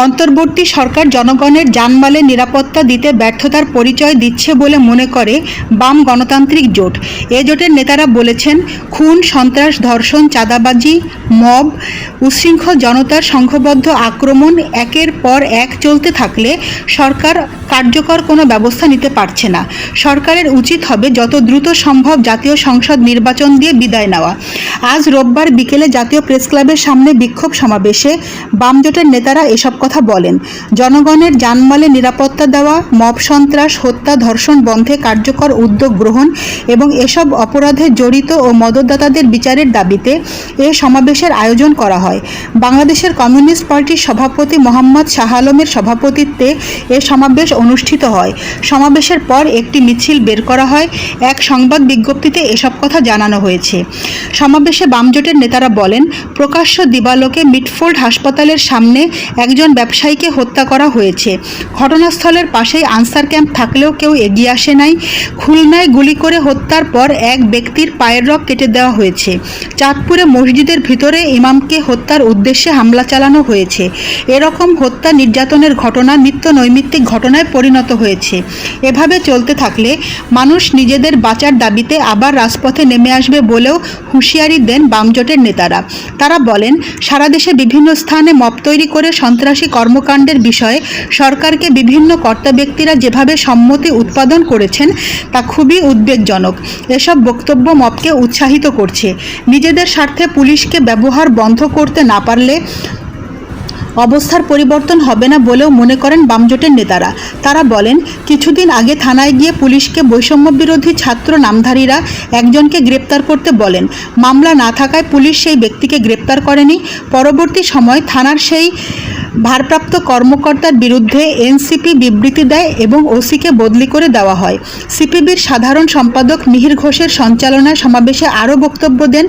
অন্তর্বর্তী সরকার জনগণের জানমালের নিরাপত্তা দিতে ব্যর্থতার পরিচয় দিচ্ছে বলে মনে করে বাম গণতান্ত্রিক জোট। এ জোটের নেতারা বলেছেন, খুন, সন্ত্রাস, ধর্ষণ, চাঁদাবাজি, মব উচ্ছৃঙ্খল জনতার সংঘবদ্ধ আক্রমণ একের পর এক চলতে থাকলে সরকার কার্যকর কোনো ব্যবস্থা নিতে পারছে না। সরকারের উচিত হবে যত দ্রুত সম্ভব জাতীয় সংসদ নির্বাচন দিয়ে বিদায় নেওয়া। আজ রোববার বিকেলে জাতীয় প্রেস ক্লাবের সামনে বিক্ষোভ সমাবেশে বাম জোটের নেতারা এসব কথা বলেন। জনগণের জানমালে নিরাপত্তা দেওয়া, মব সন্ত্রাস, হত্যা, ধর্ষণ বন্ধে কার্যকর উদ্যোগ গ্রহণ এবং এসব অপরাধে জড়িত ও মদতদাতাদের বিচারের দাবিতে এ সমাবেশের আয়োজন করা হয়। বাংলাদেশের কমিউনিস্ট পার্টির সভাপতি মোহাম্মদ শাহ আলমের সভাপতিত্বে এ সমাবেশ অনুষ্ঠিত হয়। সমাবেশের পর একটি মিছিল বের করা হয়। এক সংবাদ বিজ্ঞপ্তিতে এসব কথা জানানো হয়েছে। সমাবেশে বামজোটের নেতারা বলেন, প্রকাশ্য দিবালোকে মিটফোর্ড হাসপাতালের সামনে একজন ব্যবসায়ীকে হত্যা করা হয়েছে। ঘটনাস্থলের পাশেই আনসার ক্যাম্প থাকলেও কেউ এগিয়ে আসে নাই। খুলনায় গুলি করে হত্যার পর এক ব্যক্তির পায়ের রক কেটে দেওয়া হয়েছে। চাঁদপুরে মসজিদের ভিতরে ইমামকে হত্যার উদ্দেশ্যে হামলা চালানো হয়েছে। এরকম হত্যা নির্যাতনের ঘটনা নিত্য নৈমিত্তিক ঘটনায় পরিণত হয়েছে। এভাবে চলতে থাকলে মানুষ নিজেদের বাঁচার দাবিতে আবার রাজপথে নেমে আসবে বলেও হুঁশিয়ারি দেন বামজোটের নেতারা। তারা বলেন, সারা দেশে বিভিন্ন স্থানে মপ তৈরি করে সন্ত্রাসী কর্মকাণ্ডের বিষয়ে সরকারকে বিভিন্ন কর্তা ব্যক্তিরা যেভাবে সম্মতি উৎপাদন করেছেন তা খুবই উদ্বেগজনক। এসব বক্তব্য মপকে উৎসাহিত করছে। নিজেদের স্বার্থে পুলিশকে ব্যবহার বন্ধ করতে না পারলে অবস্থার পরিবর্তন হবে না বলেও মনে করেন বামজোটের নেতারা। তারা বলেন, কিছুদিন আগে থানায় গিয়ে পুলিশকে বৈষম্য বিরোধী ছাত্র নামধারীরা একজনকে গ্রেপ্তার করতে বলেন। মামলা না থাকায় পুলিশ সেই ব্যক্তিকে গ্রেপ্তার করেনি। পরবর্তী সময় থানার সেই ভারপ্রাপ্ত কর্মকর্তার বিরুদ্ধে এনসিপি বিবৃতি দেয় এবং ওসিকে বদলি করে দেওয়া হয়। সিপিবির সাধারণ সম্পাদক মিহির ঘোষের সঞ্চালনায় সমাবেশে আরও বক্তব্য দেন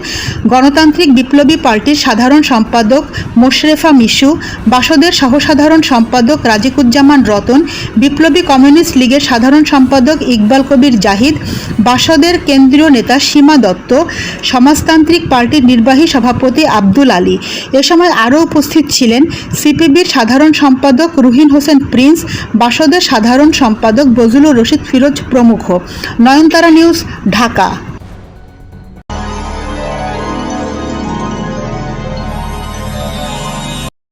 গণতান্ত্রিক বিপ্লবী পার্টির সাধারণ সম্পাদক মোশরেফা মিশু, বাসদের সহসাধারণ সম্পাদক রাজিকুজ্জামান রতন, বিপ্লবী কমিউনিস্ট লীগের সাধারণ সম্পাদক ইকবাল কবির জাহিদ, বাসদের কেন্দ্রীয় নেতা সীমা দত্ত, সমাজতান্ত্রিক পার্টির নির্বাহী সভাপতি আব্দুল আলী। এ সময় আরও উপস্থিত ছিলেন সিপিবির সাধারণ সম্পাদক রুহিন হোসেন প্রিন্স, বাসদের সাধারণ সম্পাদক বজলুর রশিদ ফিরোজ প্রমুখ। নয়নতারা নিউজ, ঢাকা।